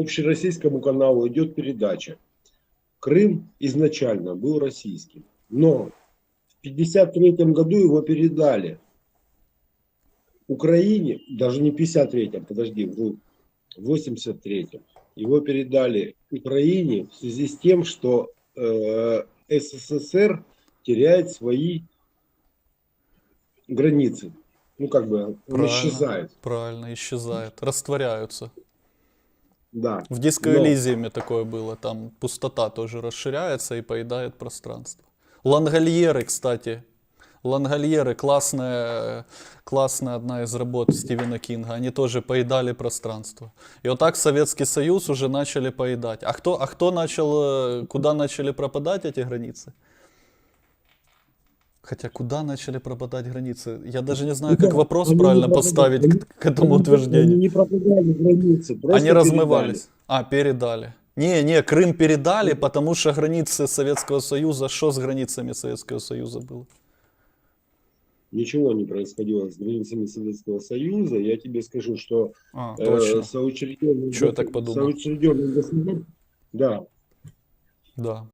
общероссийскому каналу идет передача. Крым изначально был российским, но в 1953 году его передали Украине, даже не в 53-м, подожди, в 83-м. Его передали Украине в связи с тем, что э, СССР теряет свои границы. Ну, как бы, он Правильно. исчезает. Правильно, исчезает, растворяются. Да. В диско Но- такое было, там пустота тоже расширяется и поедает пространство. Лангольеры, кстати, Лангольеры, классная, классная одна из работ Стивена Кинга, они тоже поедали пространство. И вот так Советский Союз уже начали поедать. А кто, а кто начал, э, куда начали пропадать эти границы? Хотя куда начали пропадать границы? Я даже не знаю, как Да, вопрос они не правильно поставить Они- к, к этому Они утверждению. не пропадали границы. Они размывались. передали. А, передали. Не, не, Крым передали, потому что границы Советского Союза, что с границами Советского Союза было? Ничего не происходило с границами Советского Союза. Я тебе скажу, что А, э, точно. соучреденные, Чё я так подумал? государства, да, Да.